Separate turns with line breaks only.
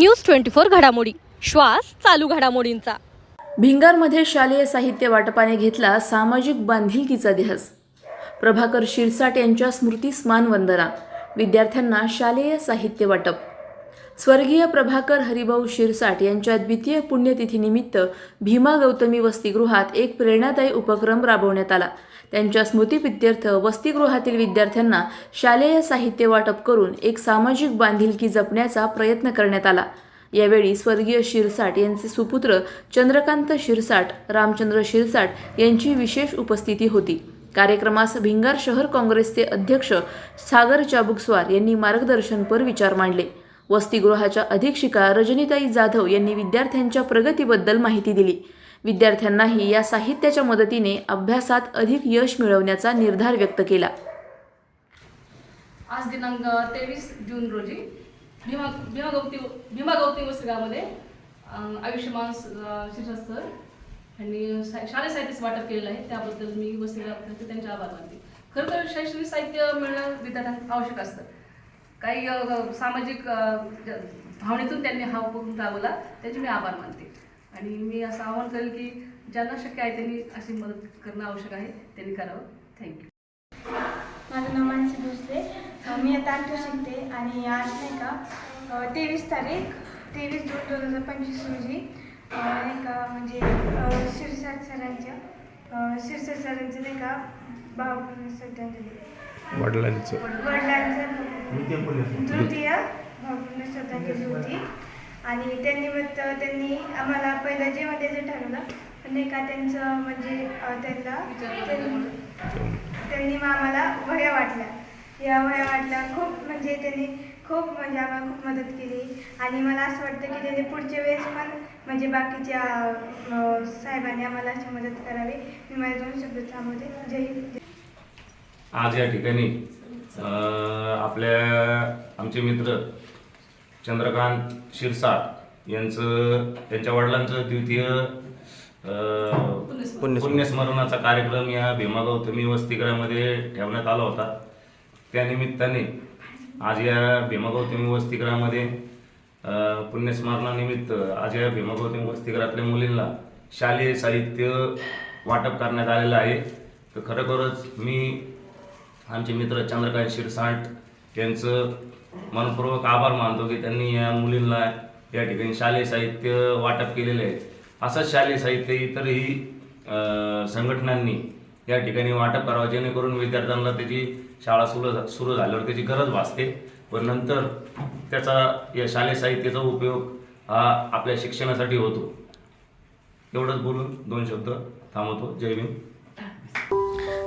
News twenty four घडामोडी. श्वास चालू घडामोडींचा.
भिंगारमध्ये शालेय साहित्य वाटपाने घेतला सामाजिक बांधिलकीचा दिवस प्रभाकर शिरसाट यांच्या स्मृतीस मानवंदना विद्यार्थ्यांना शालेय साहित्य वाटप. स्वर्गीय प्रभाकर हरिभाऊ शिरसाट यांच्या द्वितीय पुण्यतिथीनिमित्त भीमा गौतमी वसतिगृहात एक प्रेरणादायी उपक्रम राबवण्यात आला. त्यांच्या स्मृतिप्रित्यर्थ वसतिगृहातील विद्यार्थ्यांना शालेय साहित्य वाटप करून एक सामाजिक बांधिलकी जपण्याचा प्रयत्न करण्यात आला. यावेळी स्वर्गीय शिरसाट यांचे सुपुत्र चंद्रकांत शिरसाट रामचंद्र शिरसाट यांची विशेष उपस्थिती होती. कार्यक्रमास भिंगार शहर काँग्रेसचे अध्यक्ष सागर चाबुकस्वार यांनी मार्गदर्शनपर विचार मांडले. वसतिगृहाच्या अधीक्षिका रजनीताई जाधव यांनी विद्यार्थ्यांच्या प्रगतीबद्दल माहिती दिली. विद्यार्थ्यांनाही या साहित्याच्या मदतीने अभ्यासात अधिक यश मिळवण्याचा निर्धार व्यक्त केला.
आज दिनांक तेवीस जून रोजी भीमा भीमा गौती भीमा गौती वसतिगृहामध्ये आयुष्यमान शिरसाट सर यांनी शालेय साहित्याचं वाटप केलेलं आहे. त्याबद्दल मी वसतिगृहातर्फे त्यांचे आभार मानते. खरं तर शैक्षणिक साहित्य मिळणं विद्यार्थ्यांना आवश्यक असतं. काही सामाजिक भावनेतून त्यांनी हा उपक्रम राबवला त्याचे मी आभार मानते. आणि मी असं आवाहन करेल की ज्यांना शक्य आहे त्यांनी अशी मदत करणं आवश्यक आहे त्यांनी करावं. थँक्यू
माझं नाव मानसी भोसले. मी आता आठवी शिकते आणि आज नाही का तेवीस तारीख तेवीस जून दोन हजार पंचवीस रोजी नाही का म्हणजे शिरसाट सरांच्या शिरसाट सरांचं नाही का भाव श्रद्धांजली.
वडिलांचं.
वडिलांचं तृतीय होती आणि त्यानिमित्त त्यांनी आम्हाला पहिलं जेवण द्यायचं ठरवलं. पण नाही का त्यांचं म्हणजे त्यांना त्यांनी मग आम्हाला वह्या वाटल्या. या वह्या वाटल्या खूप म्हणजे त्यांनी खूप म्हणजे आम्हाला खूप मदत केली. आणि मला असं वाटतं की त्यांनी पुढच्या वेळेस पण म्हणजे बाकीच्या साहेबांनी आम्हाला अशी मदत करावी. मी माझे दोन शब्द थांबवते. जय हिंद.
आज या ठिकाणी आपल्या आमचे मित्र चंद्रकांत शिरसाट यांचं त्यांच्या वडिलांचं द्वितीय. पुण्यस्मरणाचा कार्यक्रम या भीमा गौतमी वसतिगृहामध्ये ठेवण्यात आला होता त्यानिमित्ताने आज या भीमा गौतमी वसतिगृहामध्ये पुण्यस्मरणानिमित्त आज या भीमा गौतमी वसतिगृहातल्या मुलींना शालेय साहित्य वाटप करण्यात आलेलं आहे तर खरोखरच मी आमचे मित्र चंद्रकांत शिरसाट यांचं मनपूर्वक आभार मानतो की त्यांनी या मुलींना या ठिकाणी शालेय साहित्य वाटप केलेलं आहे. असंच शालेय साहित्य इतरही संघटनांनी या ठिकाणी वाटप करावं जेणेकरून विद्यार्थ्यांना त्याची शाळा सुरू झा- सुरू झाल्यावर त्याची गरज भासते. व नंतर त्याचा या शालेय साहित्याचा उपयोग हा आपल्या शिक्षणासाठी होतो. एवढंच बोलून दोन शब्द थांबवतो. जय भीम.